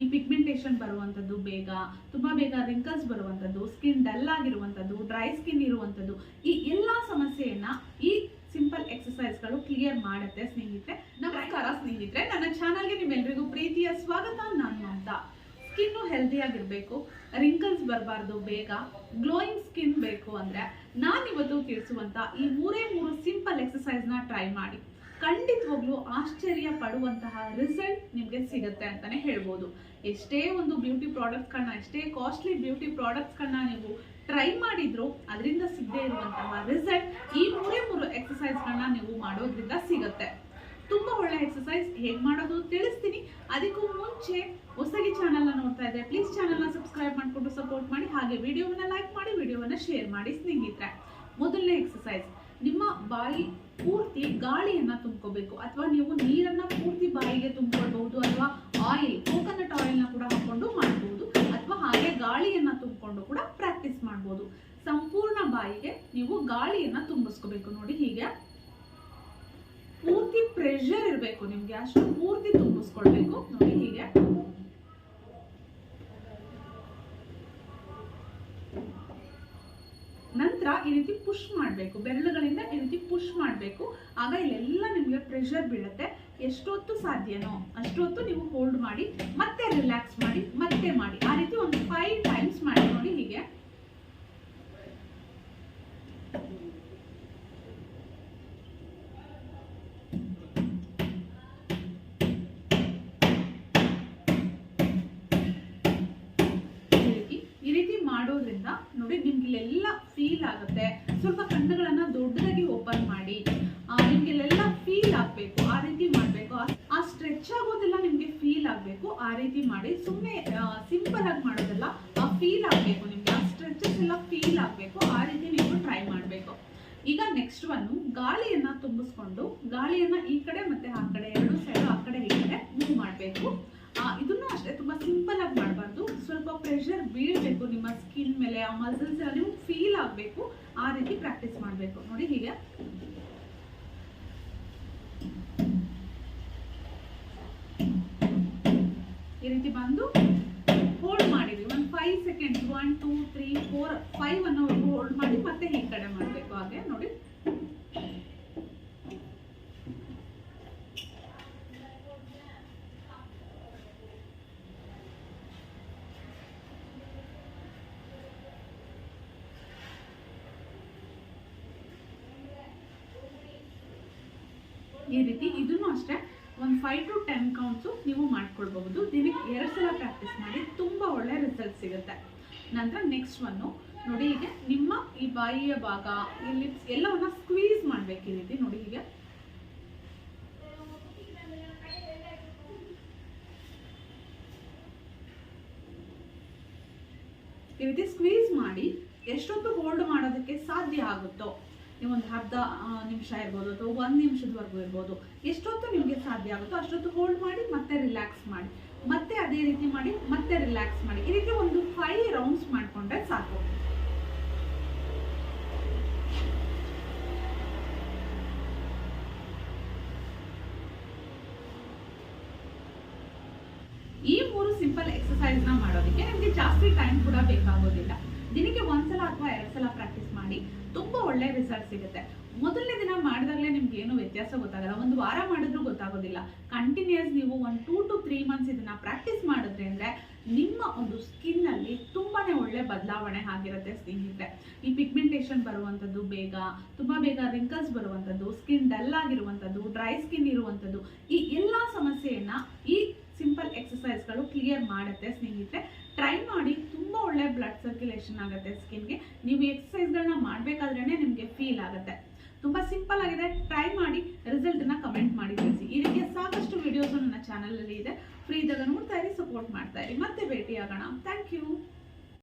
ಈ ಪಿಗ್ಮೆಂಟೇಷನ್ ಬರುವಂಥದ್ದು ಬೇಗ, ತುಂಬ ಬೇಗ ರಿಂಕಲ್ಸ್ ಬರುವಂಥದ್ದು ಸ್ಕಿನ್ ಡಲ್ ಆಗಿರುವಂಥದ್ದು ಡ್ರೈ ಸ್ಕಿನ್ ಇರುವಂಥದ್ದು ಈ ಎಲ್ಲ ಸಮಸ್ಯೆಯನ್ನು ಈ ಸಿಂಪಲ್ ಎಕ್ಸಸೈಸ್ಗಳು ಕ್ಲಿಯರ್ ಮಾಡುತ್ತೆ ಸ್ನೇಹಿತರೆ. ನಮಸ್ಕಾರ ಸ್ನೇಹಿತರೆ, ನನ್ನ ಚಾನಲ್ಗೆ ನಿಮ್ಮೆಲ್ಲರಿಗೂ ಪ್ರೀತಿಯ ಸ್ವಾಗತ. ನಾನು ಮಮತಾ ಸ್ಕಿನ್ನು ಹೆಲ್ದಿಯಾಗಿರಬೇಕು ರಿಂಕಲ್ಸ್ ಬರಬಾರ್ದು ಬೇಗ ಗ್ಲೋಯಿಂಗ್ ಸ್ಕಿನ್ ಬೇಕು ಅಂದರೆ ನಾನಿವತ್ತು ತಿಳಿಸುವಂಥ ಈ ಮೂರೇ ಮೂರು ಸಿಂಪಲ್ ಎಕ್ಸಸೈಸ್ನ ಟ್ರೈ ಮಾಡಿ. ಖಂಡಿತವಾಗ್ಲೂ ಆಶ್ಚರ್ಯ ಪಡುವಂತಹ ರಿಸಲ್ಟ್ ನಿಮಗೆ ಸಿಗುತ್ತೆ ಅಂತಾನೆ ಹೇಳ್ಬೋದು. ಎಷ್ಟೇ ಒಂದು ಬ್ಯೂಟಿ ಪ್ರಾಡಕ್ಟ್ಸ್ಗಳನ್ನ ಎಷ್ಟೇ ಕಾಸ್ಟ್ಲಿ ಬ್ಯೂಟಿ ಪ್ರಾಡಕ್ಟ್ಸ್ಗಳನ್ನ ನೀವು ಟ್ರೈ ಮಾಡಿದ್ರು ಅದರಿಂದ ಸಿಗದೆ ಇರುವಂತಹ ರಿಸಲ್ಟ್ ಈ ಮೂರೇ ಮೂರು ಎಕ್ಸಸೈಸ್ಗಳನ್ನ ನೀವು ಮಾಡೋದ್ರಿಂದ ಸಿಗುತ್ತೆ. ತುಂಬಾ ಒಳ್ಳೆ ಎಕ್ಸಸೈಸ್ ಹೇಗೆ ಮಾಡೋದು ತಿಳಿಸ್ತೀನಿ. ಅದಕ್ಕೂ ಮುಂಚೆ ಹೊಸಗಿ ಚಾನಲ್ನ ನೋಡ್ತಾ ಇದ್ರೆ ಪ್ಲೀಸ್ ಚಾನಲ್ನ ಸಬ್ಸ್ಕ್ರೈಬ್ ಮಾಡಿಕೊಂಡು ಸಪೋರ್ಟ್ ಮಾಡಿ. ಹಾಗೆ ವಿಡಿಯೋವನ್ನ ಲೈಕ್ ಮಾಡಿ ವಿಡಿಯೋವನ್ನ ಶೇರ್ ಮಾಡಿ ಸ್ನೇಹಿತರೆ. ಮೊದಲನೇ ಎಕ್ಸಸೈಸ್ ಬಾಯಿ ಪೂರ್ತಿ ಗಾಳಿಯನ್ನ ತುಂಬ್ಕೋಬೇಕು. ಅಥವಾ ನೀವು ನೀರನ್ನ ಪೂರ್ತಿ ಬಾಯಿಗೆ ತುಂಬಿಕೊಳ್ಬಹುದು, ಅಥವಾ ಆಯಿಲ್ ಕೋಕೋನಟ್ ಆಯಿಲ್ನ ಕೂಡ ಹಾಕೊಂಡು ಮಾಡಬಹುದು ಅಥವಾ ಹಾಗೆ ಗಾಳಿಯನ್ನ ತುಂಬಿಕೊಂಡು ಕೂಡ ಪ್ರಾಕ್ಟೀಸ್ ಮಾಡಬಹುದು ಸಂಪೂರ್ಣ ಬಾಯಿಗೆ ನೀವು ಗಾಳಿಯನ್ನ ತುಂಬಿಸ್ಕೋಬೇಕು. ನೋಡಿ ಹೀಗೆ. ಪೂರ್ತಿ ಪ್ರೆಷರ್ ಇರಬೇಕು ನಿಮ್ಗೆ, ಅಷ್ಟು ಪೂರ್ತಿ ತುಂಬಿಸ್ಕೊಳ್ಬೇಕು. ನೋಡಿ ಹೀಗೆ. ನಂತರ ಈ ರೀತಿ ಪುಷ್ ಮಾಡಬೇಕು. ಬೆರಳುಗಳಿಂದ ಈ ರೀತಿ ಪುಷ್ ಮಾಡಬೇಕು. ಆಗ ಇಲ್ಲೆಲ್ಲ ನಿಮಗೆ ಪ್ರೆಷರ್ ಬೀಳುತ್ತೆ. ಎಷ್ಟೊತ್ತು ಸಾಧ್ಯನೋ ಅಷ್ಟೊತ್ತು ನೀವು ಹೋಲ್ಡ್ ಮಾಡಿ, ಮತ್ತೆ ರಿಲ್ಯಾಕ್ಸ್ ಮಾಡಿ, ಮತ್ತೆ ಮಾಡಿ. ಆ ರೀತಿ ಒಂದು ಫೈವ್ ಟೈಮ್ಸ್ ಮಾಡಿ. ಮಾಡೋದ್ರಿಂದ ನೋಡಿ ನಿಮ್ಗೆ ಇಲ್ಲೆಲ್ಲ ಫೀಲ್ ಆಗುತ್ತೆ. ಸ್ವಲ್ಪ ಕಣ್ಣುಗಳನ್ನ ದೊಡ್ಡದಾಗಿ ಓಪನ್ ಮಾಡಿ. ನಿಮ್ಗೆಲ್ಲ ಫೀಲ್ ಆಗ್ಬೇಕು, ಆ ರೀತಿ ಮಾಡ್ಬೇಕು. ಆ- ಆ ಸ್ಟ್ರೆಚ್ ಆಗೋದೆಲ್ಲ ನಿಮ್ಗೆ ಫೀಲ್ ಆಗ್ಬೇಕು. ಆ ರೀತಿ ಮಾಡಿ ಸುಮ್ಮನೆ ಸಿಂಪಲ್ ಆಗಿ ಮಾಡೋದೆಲ್ಲ, ಆ ಫೀಲ್ ಆಗ್ಬೇಕು ನಿಮ್ಗೆ. ಆ ಸ್ಟ್ರೆಚಸ್ ಎಲ್ಲ ಫೀಲ್ ಆಗ್ಬೇಕು. ಆ ರೀತಿ ನೀವು ಟ್ರೈ ಮಾಡ್ಬೇಕು. ಈಗ ನೆಕ್ಸ್ಟ್ ಒನ್ ಗಾಳಿಯನ್ನ ತುಂಬಿಸ್ಕೊಂಡು, ಗಾಳಿಯನ್ನ ಈ ಕಡೆ ಮತ್ತೆ ಆ ಕಡೆ ಎರಡು ಪ್ರೆಷರ್ ಬೀಳಬೇಕು, ನಿಮ್ಮ ಸ್ಕಿನ್ ಮೇಲೆ, ಆ ಮಸಲ್ಸ್ ಎಲ್ಲ ನಿಮ್ಗೆ ಫೀಲ್ ಆಗಬೇಕು, ಆ ರೀತಿ ಪ್ರಾಕ್ಟೀಸ್ ಮಾಡಬೇಕು. ನೋಡಿ ಹೀಗೆ. ಈ ರೀತಿ ಬಂದು ಹೋಲ್ಡ್ ಮಾಡಿದ್ವಿ. ಒಂದು five seconds one two three four five ಅನ್ನೋವರೆಗೂ hold ಮಾಡಿ ಮತ್ತೆ ಈ ಕಡೆ ಮಾಡಬೇಕು ಹಾಗೆ ನೋಡಿ ಈ ರೀತಿ ಇದನ್ನು ಅಷ್ಟೇ ಒಂದು ಫೈವ್ ಟು ಟೆನ್ ಕೌಂಟ್ಸು ನೀವು ಮಾಡ್ಕೊಳ್ಬಹುದು. ದಿನಕ್ಕೆ ಎರಡು ಸಲ ಪ್ರಾಕ್ಟೀಸ್ ಮಾಡಿ ತುಂಬ ಒಳ್ಳೆ ರಿಸಲ್ಟ್ ಸಿಗುತ್ತೆ. ನಂತರ ನೆಕ್ಸ್ಟ್ ಒನ್ನು ನೋಡಿ ಹೀಗೆ ನಿಮ್ಮ ಈ ಬಾಯಿಯ ಭಾಗ, ಈ ಲಿಪ್ಸ್ ಎಲ್ಲವನ್ನ ಸ್ಕ್ವೀಸ್ ಮಾಡಬೇಕು ಈ ರೀತಿ ನೋಡಿ ಹೀಗೆ. ಈ ರೀತಿ ಸ್ಕ್ವೀಸ್ ಮಾಡಿ ಎಷ್ಟೊತ್ತು ಹೋಲ್ಡ್ ಮಾಡೋದಕ್ಕೆ ಸಾಧ್ಯ ಆಗುತ್ತೋ ನೀವೊಂದು ಅರ್ಧ ಆ, ನಿಮಿಷ ಇರ್ಬೋದು ಅಥವಾ ಒಂದು ನಿಮಿಷದವರೆಗೂ ಇರ್ಬೋದು. ಎಷ್ಟೊತ್ತು ನಿಮಗೆ ಸಾಧ್ಯ ಆಗುತ್ತೋ ಅಷ್ಟೊತ್ತು ಹೋಲ್ಡ್ ಮಾಡಿ ಮತ್ತೆ ರಿಲ್ಯಾಕ್ಸ್ ಮಾಡಿ. ಮತ್ತೆ ಅದೇ ರೀತಿ ಮಾಡಿ ಮತ್ತೆ ರಿಲ್ಯಾಕ್ಸ್ ಮಾಡಿ. ಈ ರೀತಿ ಒಂದು ಫೈವ್ ರೌಂಡ್ಸ್ ಮಾಡಿಕೊಂಡ್ರೆ ಸಾಕು. ಈ ಮೂರು ಸಿಂಪಲ್ ಎಕ್ಸಸೈಸ್ನ ಮಾಡೋದಕ್ಕೆ ನಿಮಗೆ ಜಾಸ್ತಿ ಟೈಮ್ ಕೂಡ ಬೇಕಾಗೋದಿಲ್ಲ. ದಿನಕ್ಕೆ ಒಂದ್ಸಲ ಅಥವಾ ಎರಡು ಸಲ ಪ್ರಾಕ್ಟೀಸ್ ಮಾಡಿ. ಒಳ್ಳೆ ರಿಸಲ್ಟ್ ಸಿಗುತ್ತೆ. ಮೊದಲನೇ ದಿನ ಮಾಡಿದಾಗಲೇ ನಿಮ್ಗೆ ಏನು ವ್ಯತ್ಯಾಸ ಗೊತ್ತಾಗಲ್ಲ. ಒಂದು ವಾರ ಮಾಡಿದ್ರು ಗೊತ್ತಾಗೋದಿಲ್ಲ. ಕಂಟಿನ್ಯೂಸ್ ನೀವು ಒಂದು ಟೂ ಟು ತ್ರೀ ಮಂತ್ಸ್ ಇದನ್ನ ಪ್ರಾಕ್ಟೀಸ್ ಮಾಡಿದ್ರೆ ಅಂದ್ರೆ ನಿಮ್ಮ ಒಂದು ಸ್ಕಿನ್ ಅಲ್ಲಿ ತುಂಬಾನೇ ಒಳ್ಳೆ ಬದಲಾವಣೆ ಆಗಿರುತ್ತೆ ಸ್ನೇಹಿತರೆ. ಈ ಪಿಗ್ಮೆಂಟೇಷನ್ ಬರುವಂಥದ್ದು ಬೇಗ, ತುಂಬಾ ಬೇಗ ರಿಂಕಲ್ಸ್ ಬರುವಂಥದ್ದು ಸ್ಕಿನ್ ಡಲ್ ಆಗಿರುವಂಥದ್ದು ಡ್ರೈ ಸ್ಕಿನ್ ಇರುವಂಥದ್ದು ಈ ಎಲ್ಲಾ ಸಮಸ್ಯೆಯನ್ನ ಈ ಸಿಂಪಲ್ ಎಕ್ಸಸೈಸ್ಗಳು ಕ್ಲಿಯರ್ ಮಾಡುತ್ತೆ ಸ್ನೇಹಿತರೆ ಟ್ರೈ ಮಾಡಿ ತುಂಬ ಒಳ್ಳೆ ಸರ್ಕ್ಯುಲೇಷನ್ ಆಗುತ್ತೆ ಸ್ಕಿನ್ಗೆ. ನೀವು ಎಕ್ಸಸೈಸ್ಗಳನ್ನ ಮಾಡಬೇಕಾದ್ರೇ ನಿಮಗೆ ಫೀಲ್ ಆಗುತ್ತೆ. ತುಂಬ ಸಿಂಪಲ್ ಆಗಿದೆ. ಟ್ರೈ ಮಾಡಿ ರಿಸಲ್ಟನ್ನ ಕಮೆಂಟ್ ಮಾಡಿ ತಿಳಿಸಿ. ಈ ರೀತಿಯ ಸಾಕಷ್ಟು ವಿಡಿಯೋಸ್ ನನ್ನ ಚಾನಲಲ್ಲಿ ಇದೆ. ಫ್ರೀ ಇದ್ದಾಗ ನೋಡ್ತಾ ಇರಿ ಸಪೋರ್ಟ್ ಮಾಡ್ತಾ ಇರಿ. ಮತ್ತೆ ಭೇಟಿ ಆಗೋಣ ಥ್ಯಾಂಕ್ ಯು